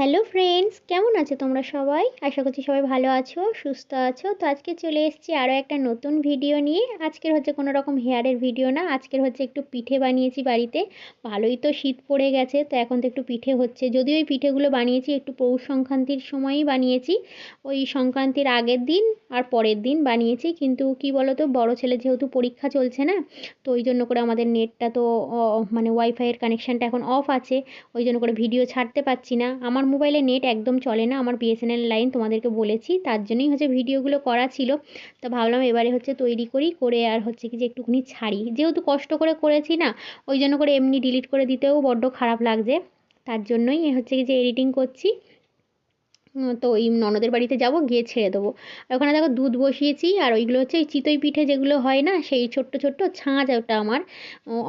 Hello friends কেমন আছো তোমরা সবাই? আশা করছি সবাই ভালো আছো, সুস্থ আছো। তো আজকে চলে এসেছি আরও একটা নতুন ভিডিও নিয়ে। আজকের হচ্ছে কোনো রকম হেয়ারের ভিডিও না, আজকের হচ্ছে একটু পিঠে বানিয়েছি বাড়িতে। ভালোই তো শীত পড়ে গেছে, তো এখন তো একটু পিঠে হচ্ছে। যদিও ওই পিঠেগুলো বানিয়েছি, একটু পৌষ সংক্রান্তির সময়ই বানিয়েছি। ওই সংক্রান্তির আগের দিন আর পরের দিন বানিয়েছি, কিন্তু কি বলো তো বড়ো ছেলে যেহেতু পরীক্ষা চলছে না, তো ওই জন্য করে আমাদের নেটটা তো মানে ওয়াইফাইয়ের কানেকশানটা এখন অফ আছে। ওই জন্য করে ভিডিও ছাড়তে পারছি না। আমার মোবাইলে নেট একদম চলে না, আমার বিএসএনএল লাইন তোমাদেরকে বলেছি, তার জন্যই হচ্ছে ভিডিওগুলো করা ছিল। তো ভাবলাম এবারে হচ্ছে তৈরি করি, করে আর হচ্ছে কি যে একটুখানি ছাড়ি। যেহেতু কষ্ট করে করেছি না, ওই জন্য করে এমনি ডিলিট করে দিতেও বড্ড খারাপ লাগছে। তার জন্যই হচ্ছে কি যে এডিটিং করছি। তো ওই ননদের বাড়িতে যাব, গিয়ে ছেড়ে দেবো। ওখানে দেখো দুধ বসিয়েছি, আর ওইগুলো হচ্ছে ওই চিতই পিঠে যেগুলো হয় না, সেই ছোট্ট ছোট্ট ছাঁচ ওটা আমার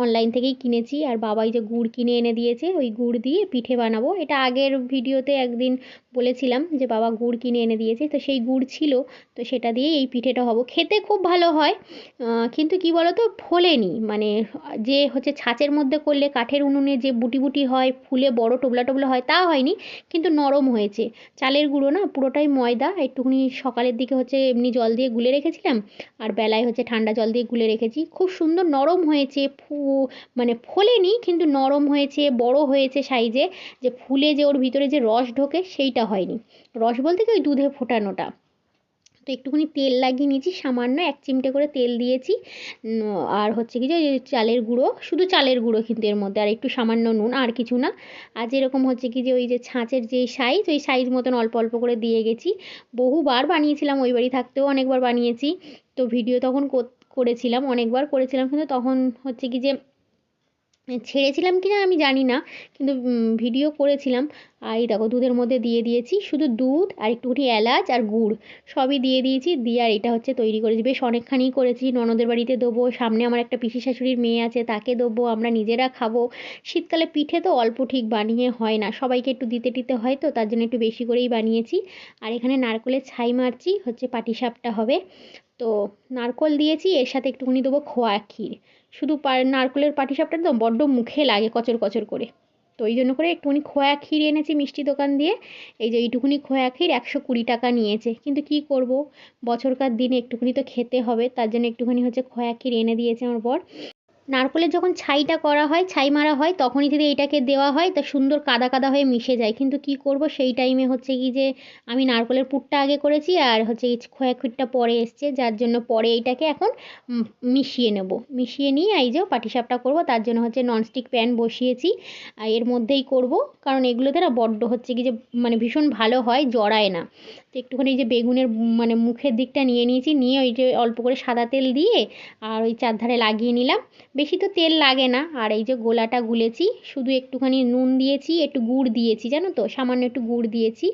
অনলাইন থেকেই কিনেছি। আর বাবাই যে গুড় কিনে এনে দিয়েছে, ওই গুড় দিয়ে পিঠে বানাবো। এটা আগের ভিডিওতে একদিন বলেছিলাম যে বাবা গুড় কিনে এনে দিয়েছে, তো সেই গুড় ছিল, তো সেটা দিয়েই এই পিঠেটা হব। খেতে খুব ভালো হয় কিন্তু কি বলো তো ফোলেনি। মানে যে হচ্ছে ছাঁচের মধ্যে করলে কাঠের উনুনে যে বুটি বুটি হয়, ফুলে বড় টোবলা টোবলা হয়, তা হয়নি, কিন্তু নরম হয়েছে। চালের গুঁড়ো না পুরোটাই ময়দা, একটুখানি সকালের দিকে হচ্ছে এমনি জল দিয়ে গুলে রেখেছিলাম আর বেলায় হচ্ছে ঠান্ডা জল দিয়ে গুলে রেখেছি। খুব সুন্দর নরম হয়েছে, ফু মানে ফোলেনি কিন্তু নরম হয়েছে, বড় হয়েছে সাইজে। যে ফুলে যে ওর ভিতরে যে রস ঢোকে সেইটা হয়নি। রস বলতে কি ওই দুধে ফোটানোটা। তো একটুখানি তেল লাগিয়ে নিয়েছি, সামান্য এক চিমটে করে তেল দিয়েছি। আর হচ্ছে কি যে চালের গুঁড়ো, শুধু চালের গুঁড়ো কিন্তু এর মধ্যে, আর একটু সামান্য নুন, আর কিছু না। আর যেরকম হচ্ছে কি যে, ওই যে ছাঁচের যে সাইজ, ওই সাইজ মতন অল্প অল্প করে দিয়ে গেছি। বহুবার বানিয়েছিলাম, ওই বাড়ি থাকতেও অনেকবার বানিয়েছি। তো ভিডিও তখন করেছিলাম, অনেকবার করেছিলাম, কিন্তু তখন হচ্ছে কি যে ছেড়েছিলাম কি না আমি জানি না, কিন্তু ভিডিও করেছিলাম। আর এই দেখো, দুধের মধ্যে দিয়ে দিয়েছি শুধু দুধ আর একটুখানি এলাচ আর গুড়। সবই দিয়ে দিয়েছি, দিয়ে আর এটা হচ্ছে তৈরি করেছি। বেশ অনেকখানি করেছি, ননদের বাড়িতে দেবো, সামনে আমার একটা পিসি শাশুড়ির মেয়ে আছে, তাকে দেবো, আমরা নিজেরা খাব। শীতকালে পিঠে তো অল্প ঠিক বানিয়ে হয় না, সবাইকে একটু দিতে টিতে হয় তো, তার জন্য একটু বেশি করেই বানিয়েছি। আর এখানে নারকলের ছাই মারছি, হচ্ছে পাটিসাপটা হবে। তো নারকোল দিয়েছি, এর সাথে একটুখানি দেবো খোয়া ক্ষীর। শুধু নারকেলের পাটিসাপটা তো বড্ড মুখে লাগে কচর কচর করে। তো এই জন্য করে একটুখানি খোয়া ক্ষীর এনেছি মিষ্টি দোকান দিয়ে। এই যে এইটুকুনি খোয়া ক্ষীর একশো কুড়ি টাকা নিয়েছে। কিন্তু কি করব? বছরকার দিনে একটুখানি তো খেতে হবে, তার জন্য একটুখানি হচ্ছে খোয়া ক্ষীর এনে দিয়েছে আমার বর। নারকলের যখন ছাইটা করা হয়, ছাই মারা হয়, তখনই যদি এটাকে দেওয়া হয়, তা সুন্দর কাদা কাদা হয়ে মিশে যায়। কিন্তু কি করব, সেই টাইমে হচ্ছে কি যে, আমি নারকলের পুরটা আগে করেছি আর হচ্ছে খোয়াক্ষুরটা পরে এসছে। যার জন্য পরে এইটাকে এখন মিশিয়ে নেব। মিশিয়ে নিয়ে এই যে পাটিসাপটা করব, তার জন্য হচ্ছে ননস্টিক প্যান বসিয়েছি। আর এর মধ্যেই করব, কারণ এগুলোতে না বড্ড হচ্ছে কি যে মানে ভীষণ ভালো হয়, জড়ায় না। তো একটুখানি যে বেগুনের মানে মুখের দিকটা নিয়ে নিয়েছি, নিয়ে ওই যে অল্প করে সাদা তেল দিয়ে আর ওই চারধারে লাগিয়ে নিলাম। বেশি তো তেল লাগে না। আর এই যে গোলাটা গুলেছি, শুধু একটুখানি নুন দিয়েছি, একটু গুড় দিয়েছি, জানো তো? সামান্য একটু গুড় দিয়েছি।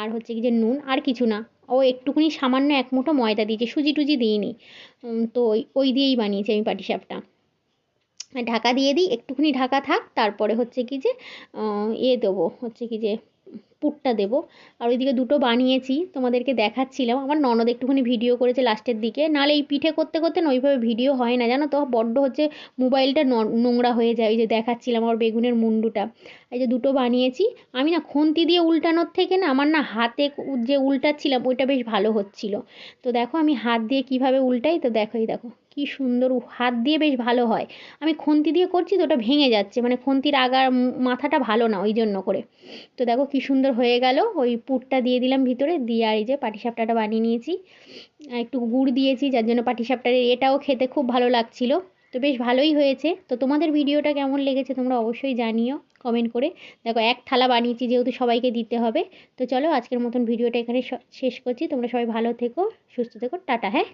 আর হচ্ছে কি যে নুন, আর কিছু না। ও একটুখানি সামান্য এক মুঠো ময়দা দিয়েছি, সুজি টুজি দিইনি। তো ওই ওই দিয়েই বানিয়েছি আমি পাটিসাপটা ঢাকা দিয়ে দিই, একটুখানি ঢাকা থাক, তারপরে হচ্ছে কি যে এ দেবো, হচ্ছে কি যে পুরটা দেবো। আর ওইদিকে দুটো বানিয়েছি, তোমাদেরকে দেখাচ্ছিলাম। আমার ননদ একটুখানি ভিডিও করেছে লাস্টের দিকে। নাহলে এই পিঠে করতে করতে না ওইভাবে ভিডিও হয় না, জানো তো? বড্ড হচ্ছে মোবাইলটা নোংরা হয়ে যায়। ওই যে দেখাচ্ছিলাম আমার বেগুনের মুন্ডুটা। এই যে দুটো বানিয়েছি। আমি না খুন্তি দিয়ে উল্টানোর থেকে না আমার না হাতে যে উল্টাচ্ছিলাম, ওইটা বেশ ভালো হচ্ছিল। তো দেখো আমি হাত দিয়ে কীভাবে উল্টাই, তো দেখো, এই দেখো। কি সুন্দর হাত দিয়ে বেশ ভালো হয়। আমি খুন্তি দিয়ে করছি তো ওটা ভেঙে যাচ্ছে মানে খুন্তির আগার মাথাটা ভালো না ওই জন্য করে। তো দেখো কি সুন্দর হয়ে গেল, ওই পুরটা দিয়ে দিলাম ভিতরে, দিয়ে আর এই যে পাটিসাপটাটা বানিয়ে নিয়েছি। একটু গুড় দিয়েছি, যার জন্য পাটিসাপটার এটাও খেতে খুব ভালো লাগছিল। তো বেশ ভালোই হয়েছে। তো তোমাদের ভিডিওটা কেমন লেগেছে তোমরা অবশ্যই জানিও কমেন্ট করে। দেখো এক থালা বানিয়েছি যেহেতু সবাইকে দিতে হবে। তো চলো আজকের মতন ভিডিওটা এখানে শেষ করছি। তোমরা সবাই ভালো থেকো, সুস্থ থেকো, টাটা হ্যাঁ?